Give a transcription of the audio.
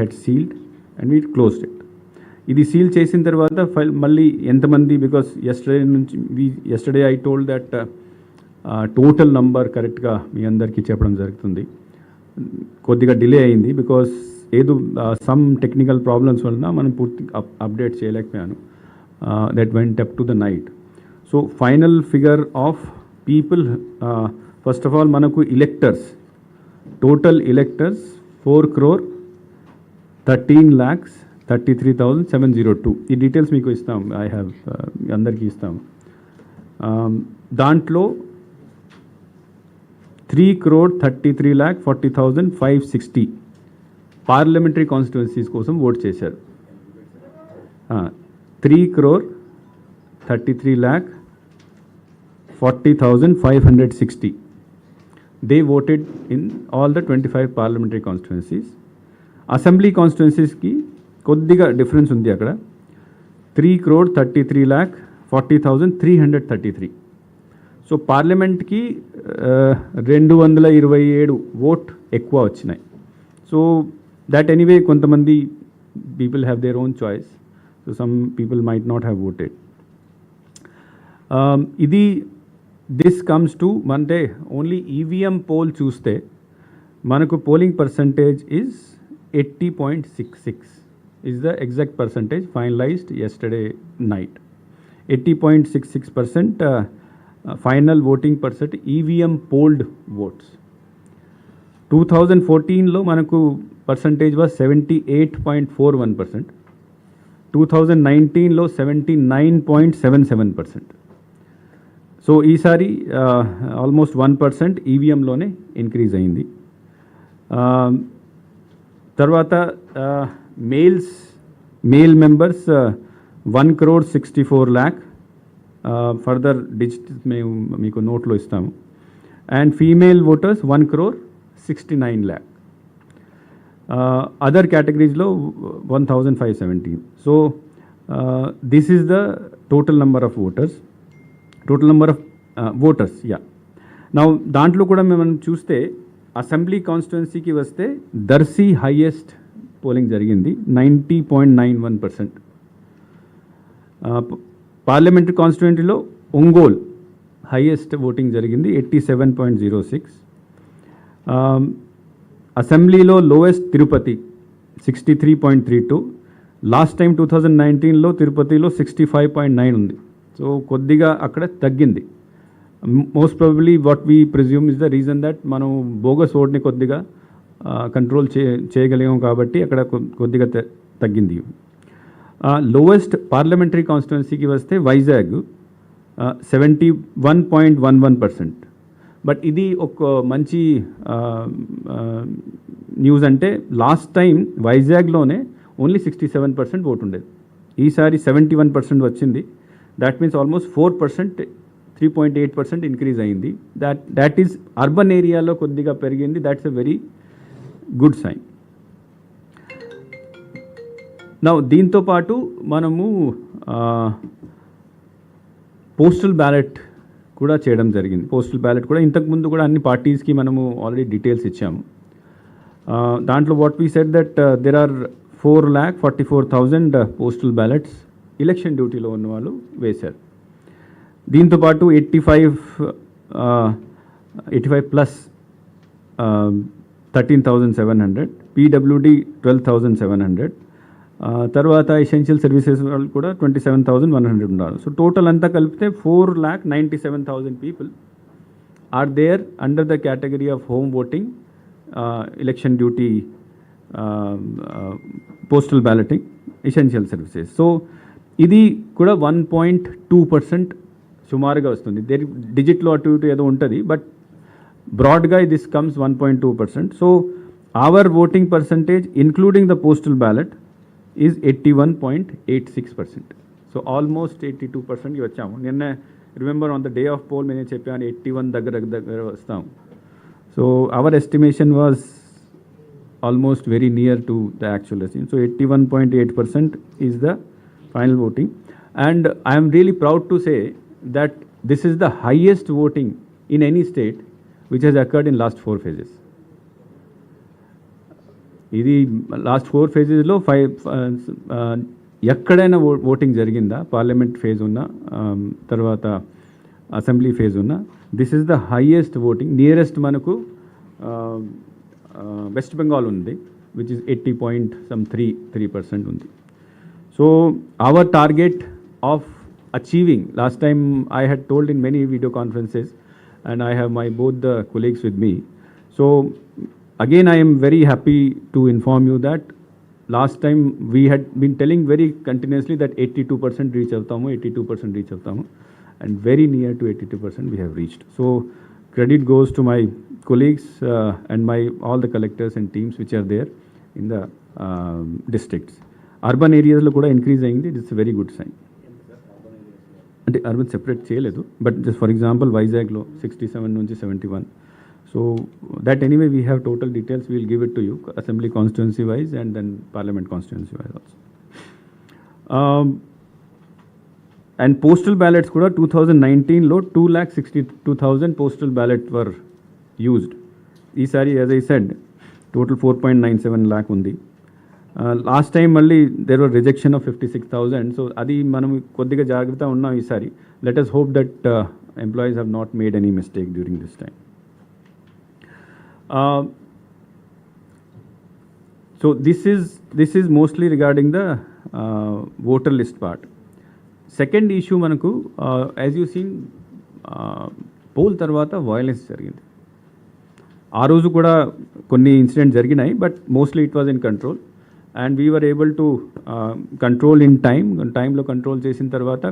Head sealed and we closed it. ఇది seal చేసిన తర్వాత ఫైల్ మళ్ళీ ఎంతమంది బికాస్ ఎస్టర్డే నుంచి we yesterday I told that total number కరెక్ట్గా మీ అందరికీ చెప్పడం జరుగుతుంది. కొద్దిగా డిలే అయింది బికాస్ ఏదో సమ్ టెక్నికల్ ప్రాబ్లమ్స్ వలన మనం పూర్తి అప్డేట్ చేయలేకపోయాను. That went up to the night so final figure of people first of all మనకు electors total electors four crore thirteen lakhs thirty three thousand seven zero two ఈ details మీకు ఇస్తాం. I have అందరికీ ఇస్తాం. Um, దాంట్లో three crore thirty three lakh forty thousand five sixty parliamentary constituencies కోసం vote చేశారు. Three crore thirty three lakh forty thousand five hundred sixty they voted in all the twenty five parliamentary constituencies assembly కాన్స్టిట్యున్సీస్కి కొద్దిగా difference ఉంది అక్కడ. Three crore thirty three lakh forty thousand three hundred thirty three. So పార్లమెంట్కి రెండు వందల ఇరవై ఏడు vote ఎక్కువ వచ్చినాయి. సో దాట్ ఎనీవే కొంతమంది people have their own choice so some people might not have voted ఇది దిస్ కమ్స్ టు అంటే ఓన్లీ ఈవీఎం పోల్ చూస్తే మనకు polling percentage is eighty point six six is the exact percentage finalized yesterday night eighty point six six percent final voting percent EVM polled votes two thousand ఫోర్టీన్లో మనకు percentage was seventy eight point four one percent two thousand నైన్టీన్లో seventy nine point seven seven percent so ఈసారి almost one percent ఈవీఎంలోనే increase అయింది తర్వాత males male members one crore sixty four lakh further digit మేము మీకు నోట్లో ఇస్తాము. And female voters one crore sixty nine lakh other కేటగిరీస్లో one thousand five seventeen so this is the total number of voters total number of voters yeah నా దాంట్లో కూడా మేము చూస్తే assembly కాన్స్టిట్యున్సీకి వస్తే దర్శి హైయెస్ట్ పోలింగ్ జరిగింది ninety point nine one percent. Parliamentary కాన్స్టిట్యున్సీలో Ongole highest voting జరిగింది eighty seven point zero six. అసెంబ్లీలో lowest Tirupati sixty three point three two. Last time two thousand నైన్టీన్లో తిరుపతిలో సిక్స్టీ ఫైవ్ పాయింట్ నైన్ ఉంది. So కొద్దిగా అక్కడ తగ్గింది. Most probably what we presume is the reason that మనం bogus ఓట్ని కొద్దిగా కంట్రోల్ చే చేయగలిగాం కాబట్టి అక్కడ కొద్దిగా త- తగ్గింది. లోవెస్ట్ పార్లమెంటరీ కాన్స్టిట్యున్సీకి వస్తే Vizag seventy one point one one percent but ఇది ఒక మంచి న్యూస్ అంటే last time వైజాగ్లోనే only sixty seven percent vote ఉండేది ఈసారి సెవెంటీ వన్ పర్సెంట్ వచ్చింది. That means almost four percent three point eight percent increase అయింది. దాట్ దాట్ ఈస్ అర్బన్ ఏరియాలో కొద్దిగా పెరిగింది. That's a very good sign నా దీంతో పాటు మనము పోస్టల్ బ్యాలెట్ కూడా చేయడం జరిగింది. పోస్టల్ బ్యాలెట్ కూడా ఇంతకుముందు కూడా అన్ని పార్టీస్కి మనము ఆల్రెడీ డీటెయిల్స్ ఇచ్చాము. దాంట్లో what we set that there are four lakh forty four thousand postal ballots election డ్యూటీలో ఉన్న వాళ్ళు వేశారు. దీంతో పాటు eighty five eighty five plus thirteen thousand seven hundred PWD twelve thousand seven hundred తర్వాత ఎసెన్షియల్ సర్వీసెస్ వాళ్ళు కూడా twenty seven thousand one hundred ఉన్నారు. సో టోటల్ అంతా కలిపితే four lakh ninety seven thousand people are there under the category of home voting election duty postal balloting essential services. So ఇది కూడా one point two percent సుమారుగా వస్తుంది. దేని డిజిట్లో అటు ఇటు ఏదో ఉంటుంది బట్ బ్రాడ్గా this comes one point two percent. So our voting percentage including the postal ballot is eighty one point eight six percent so almost eighty two పర్సెంట్కి వచ్చాము. నిన్న remember on the day of poll నేను చెప్పాను eighty one దగ్గర దగ్గర వస్తాం. So our estimation was almost very near to the actual estimation so eighty one point eight percent is the final voting and I'm really proud to say that this is the highest voting in any state which has occurred in last four phases ఇది last four ఫేజెస్లో five ఎక్కడైనా ఓ voting జరిగిందా? Parliament phase ఉన్న తర్వాత assembly phase ఉన్న this is the highest voting nearest మనకు వెస్ట్ బెంగాల్ ఉంది which is eighty point some three three percent ఉంది. So our target of achieving. Last time I had told in many video conferences, and I have my both the colleagues with me. So again, I am very happy to inform you that last time we had been telling very continuously that 82% reach avtamu, 82% reach avtamu, and very near to 82% we have reached. So credit goes to my colleagues uh, and my all the collectors and teams which are there in the uh, districts. Urban areas lo kuda. It's a very good sign. అంటే urban separate చేయలేదు. But just for example వైజాగ్లో sixty seven నుంచి seventy one so that anyway we have total details we'll give it to you assembly constituency wise and then parliament constituency wise also and postal ballots కూడా two thousand నైన్టీన్లో two lakh sixty two thousand postal ballot were used ఈసారి as I said total four point nine seven lakh ఉంది last time మళ్ళీ there were rejection of fifty six thousand so అది మనం కొద్దిగా జాగ్రత్త ఉన్నాం ఈసారి. Let us hope that employees have not made any mistake during this time so this is this is mostly regarding the voter list part second issue మనకు as you seen poll తర్వాత violence జరిగింది. ఆ రోజు కూడా కొన్ని incident జరిగినాయి but mostly it was in control and we were able to control in time టైంలో control చేసిన తర్వాత